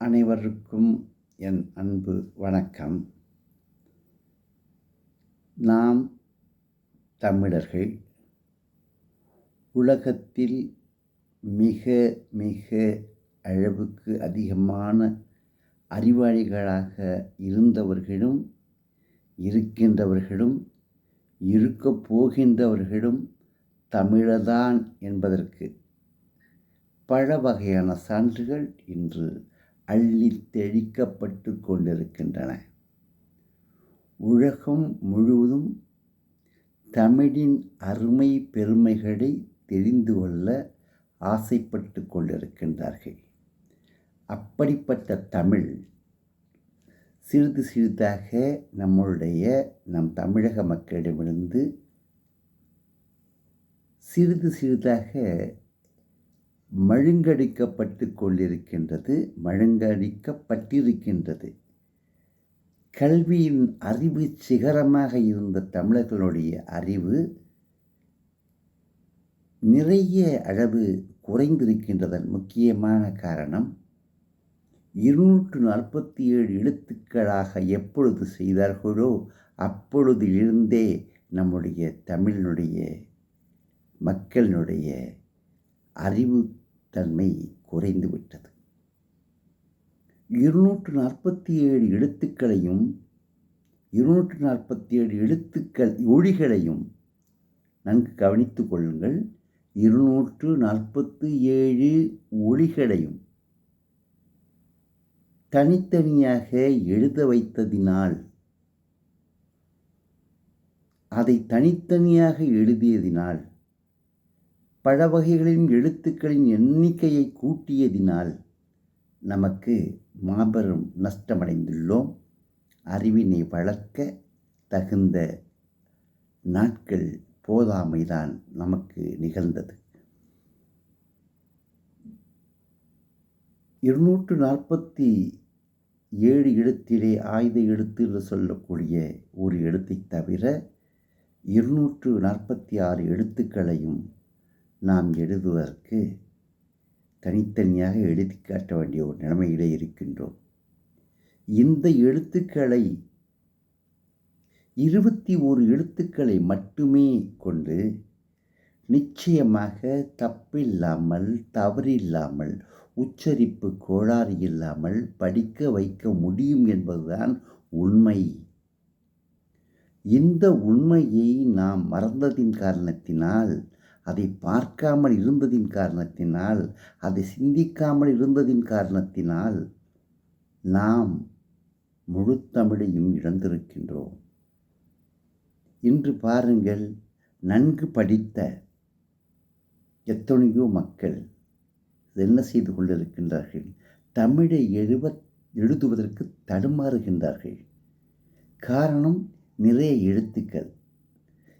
அனைவருக்கும் என் அன்பு வணக்கம். நாம் தமிழர்கள் உலகத்தில் மிக மிக அளவுக்கு அதிகமான அறிவாளிகளாக இருந்தவர்களும் இருக்கின்றவர்களும் இருக்கப் போகின்றவர்களும் தமிழர்தான் என்பதற்கு பல வகையான சான்றுகள் இன்று அள்ளி தெளிக்கப்பட்டு கொண்டிருக்கின்றன. உலகம் முழுவதும் தமிழின் அருமை பெருமைகளை தெரிந்து கொள்ள ஆசைப்பட்டு கொண்டிருக்கின்றார்கள். அப்படிப்பட்ட தமிழ் சிறிது சிறிதாக நம்மளுடைய நம் தமிழக மக்களிடமிருந்து சிறிது சிறிதாக மழுங்கடிக்கப்பட்டு கொண்டிருக்கின்றது மழுங்கடிக்கப்பட்டிருக்கின்றது. கல்வியின் அறிவு சிகரமாக இருந்த தமிழர்களுடைய அறிவு நிறைய அளவு குறைந்திருக்கின்றதன் முக்கியமான காரணம் இருநூற்று நாற்பத்தி ஏழு எழுத்துக்களாக எப்பொழுது செய்தார்களோ அப்பொழுதிலிருந்தே நம்முடைய தமிழினுடைய மக்களினுடைய அறிவு தன்மை குறைந்து விட்டது. இருநூற்று நாற்பத்தி ஏழு எழுத்துக்களையும் இருநூற்று நாற்பத்தி ஏழு எழுத்துக்கள் ஒளிகளையும் நன்கு கவனித்து கொள்ளுங்கள். இருநூற்று நாற்பத்தி ஏழு ஒளிகளையும் தனித்தனியாக எழுத வைத்ததினால் அதை தனித்தனியாக எழுதியதினால் பழ வகைகளின் எழுத்துக்களின் எண்ணிக்கையை கூட்டியதினால் நமக்கு மாபெரும் நஷ்டமடைந்துள்ளோம். அறிவினை வளர்க்க தகுந்த நாட்கள் போதாமைதான் நமக்கு நிகழ்ந்தது. இருநூற்று நாற்பத்தி ஏழு எழுத்திலே ஆயுத எழுத்து என்று சொல்லக்கூடிய ஒரு எழுத்தை தவிர இருநூற்று நாற்பத்தி ஆறு எழுத்துக்களையும் நாம் எழுதுவதற்கு தனித்தனியாக எழுதி காட்ட வேண்டிய ஒரு நிலைமையிலே இருக்கின்றோம். இந்த எழுத்துக்களை இருபத்தி ஓரு எழுத்துக்களை மட்டுமே கொண்டு நிச்சயமாக தப்பில்லாமல் தவறில்லாமல் உச்சரிப்பு கோளாறு இல்லாமல் படிக்க வைக்க முடியும் என்பதுதான் உண்மை. இந்த உண்மையை நாம் மறந்ததின் காரணத்தினால் அதை பார்க்காமல் இருந்ததின் காரணத்தினால் அதை சிந்திக்காமல் இருந்ததின் காரணத்தினால் நாம் முழு தமிழையும் இழந்திருக்கின்றோம். இன்று பாருங்கள் நன்கு படித்த எத்தனையோ மக்கள் என்ன செய்து கொண்டிருக்கின்றார்கள்? தமிழை எழுவ எழுதுவதற்கு தடுமாறுகின்றார்கள். காரணம் நிறைய எழுத்துக்கள்.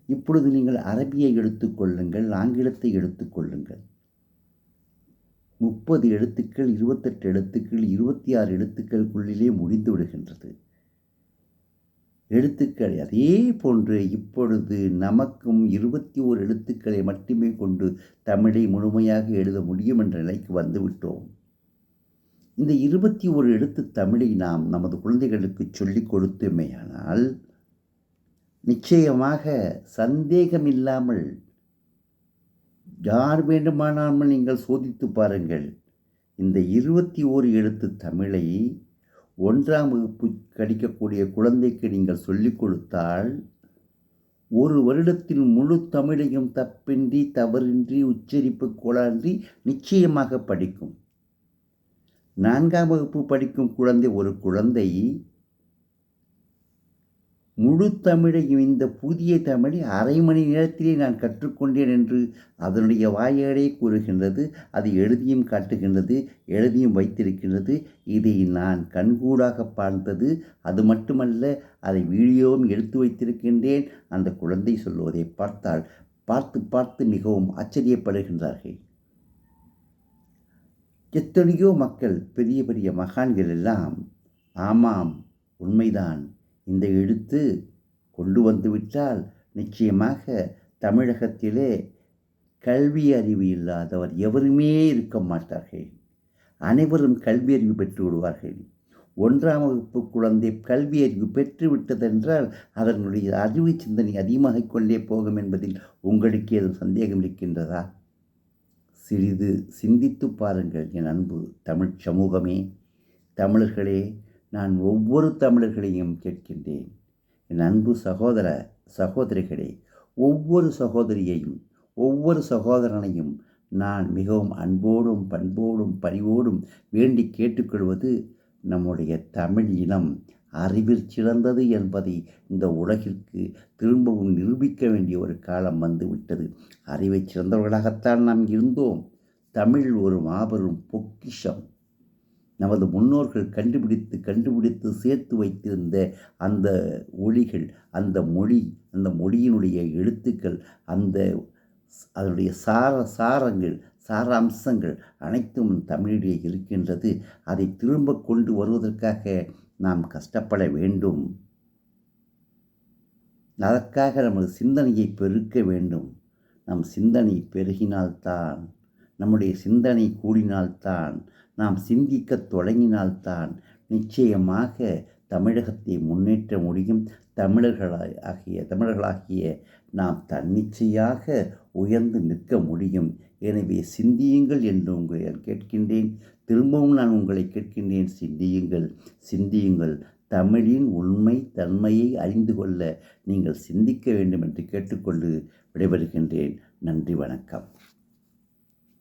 இப்பொழுது நீங்கள் அரபியை எடுத்துக்கொள்ளுங்கள் ஆங்கிலத்தை எடுத்துக்கொள்ளுங்கள் முப்பது எழுத்துக்கள் இருபத்தெட்டு எழுத்துக்கள் இருபத்தி ஆறு எழுத்துக்களுக்குள்ளிலே முடிந்து விடுகின்றது. எழுத்துக்கள் அதே போன்று இப்பொழுது நமக்கும் இருபத்தி ஓர் எழுத்துக்களை மட்டுமே கொண்டு தமிழை முழுமையாக எழுத முடியும் என்ற நிலைக்கு வந்துவிட்டோம் இந்த இருபத்தி ஒரு எழுத்து தமிழை நாம் நமது குழந்தைகளுக்கு சொல்லிக் கொடுத்தோமேயானால் நிச்சயமாக சந்தேகமில்லாமல் யார் வேண்டுமானாலும் நீங்கள் சோதித்து பாருங்கள். இந்த இருபத்தி ஓரு எழுத்து தமிழை ஒன்றாம் வகுப்பு கடிக்கக்கூடிய குழந்தைக்கு நீங்கள் சொல்லிக் கொடுத்தால் ஒரு வருடத்தில் முழு தமிழையும் தப்பின்றி தவறின்றி உச்சரிப்பு கோளான்றி நிச்சயமாக படிக்கும். நான்காம் வகுப்பு படிக்கும் குழந்தை ஒரு குழந்தை முழு தமிழையும் இந்த புதிய தமிழை அரை மணி நேரத்திலே நான் கற்றுக்கொண்டேன் என்று அதனுடைய வாயாடே கூறுகின்றது அது எழுதியும் காட்டுகின்றது எழுதியும் வைத்திருக்கின்றது. இதை நான் கண்கூடாக பார்த்தது அது மட்டுமல்ல அதை வீடியோவும் எடுத்து வைத்திருக்கின்றேன் அந்த குழந்தை சொல்வதை பார்த்தால் பார்த்து பார்த்து மிகவும் ஆச்சரியப்படுகின்றார்கள். எத்தனையோ மக்கள் பெரிய பெரிய மகான்கள் எல்லாம் ஆமாம் உண்மைதான் இந்த எழுத்து கொண்டு வந்துவிட்டால் நிச்சயமாக தமிழகத்திலே கல்வி அறிவு இல்லாதவர் எவருமே இருக்க மாட்டார்கள். அனைவரும் கல்வியறிவு பெற்று விடுவார்கள். ஒன்றாம் வகுப்பு குழந்தை கல்வி அறிவு பெற்றுவிட்டதென்றால் அதனுடைய அறிவு சிந்தனை அதிகமாக கொண்டே போகும் என்பதில் உங்களுக்கு ஏதும் சந்தேகம் இருக்கின்றதா? சிறிது சிந்தித்து பாருங்கள் என் அன்பு தமிழ் சமூகமே. தமிழர்களே நான் ஒவ்வொரு தமிழர்களையும் கேட்கின்றேன். என் அன்பு சகோதர சகோதரிகளே ஒவ்வொரு சகோதரியையும் ஒவ்வொரு சகோதரனையும் நான் மிகவும் அன்போடும் பண்போடும் பரிவோடும் வேண்டி கேட்டுக்கொள்வது நம்முடைய தமிழ் இனம் அறிவில் சிறந்தது என்பதை இந்த உலகிற்கு திரும்பவும் நிரூபிக்க வேண்டிய ஒரு காலம் வந்துவிட்டது. அறிவை சிறந்தவர்களாகத்தான் நாம் இருந்தோம். தமிழ் ஒரு மாபெரும் பொக்கிஷம். நமது முன்னோர்கள் கண்டுபிடித்து கண்டுபிடித்து சேர்த்து வைத்திருந்த அந்த ஒளிகள் அந்த மொழி அந்த மொழியினுடைய எழுத்துக்கள் அந்த அதனுடைய சார சாரங்கள் சாராம்சங்கள் அனைத்தும் தமிழிலே இருக்கின்றது. அதை திரும்ப கொண்டு வருவதற்காக நாம் கஷ்டப்பட வேண்டும். அதற்காக நமது சிந்தனையை பெருக்க வேண்டும். நம் சிந்தனை பெருகினால்தான் நம்முடைய சிந்தனை கூடினால்தான் நாம் சிந்திக்க தொடங்கினால்தான் நிச்சயமாக தமிழகத்தை முன்னேற்ற முடியும். தமிழர்களாய் ஆகிய தமிழர்களாகிய நாம் தன்னிச்சையாக உயர்ந்து நிற்க முடியும். எனவே சிந்தியுங்கள் என்று உங்களை கேட்கின்றேன். திரும்பவும் நான் உங்களை கேட்கின்றேன். சிந்தியுங்கள் சிந்தியுங்கள். தமிழின் உண்மை தன்மையை அறிந்து கொள்ள நீங்கள் சிந்திக்க வேண்டும் என்று கேட்டுக்கொண்டு விடைபெறுகின்றேன். நன்றி வணக்கம்.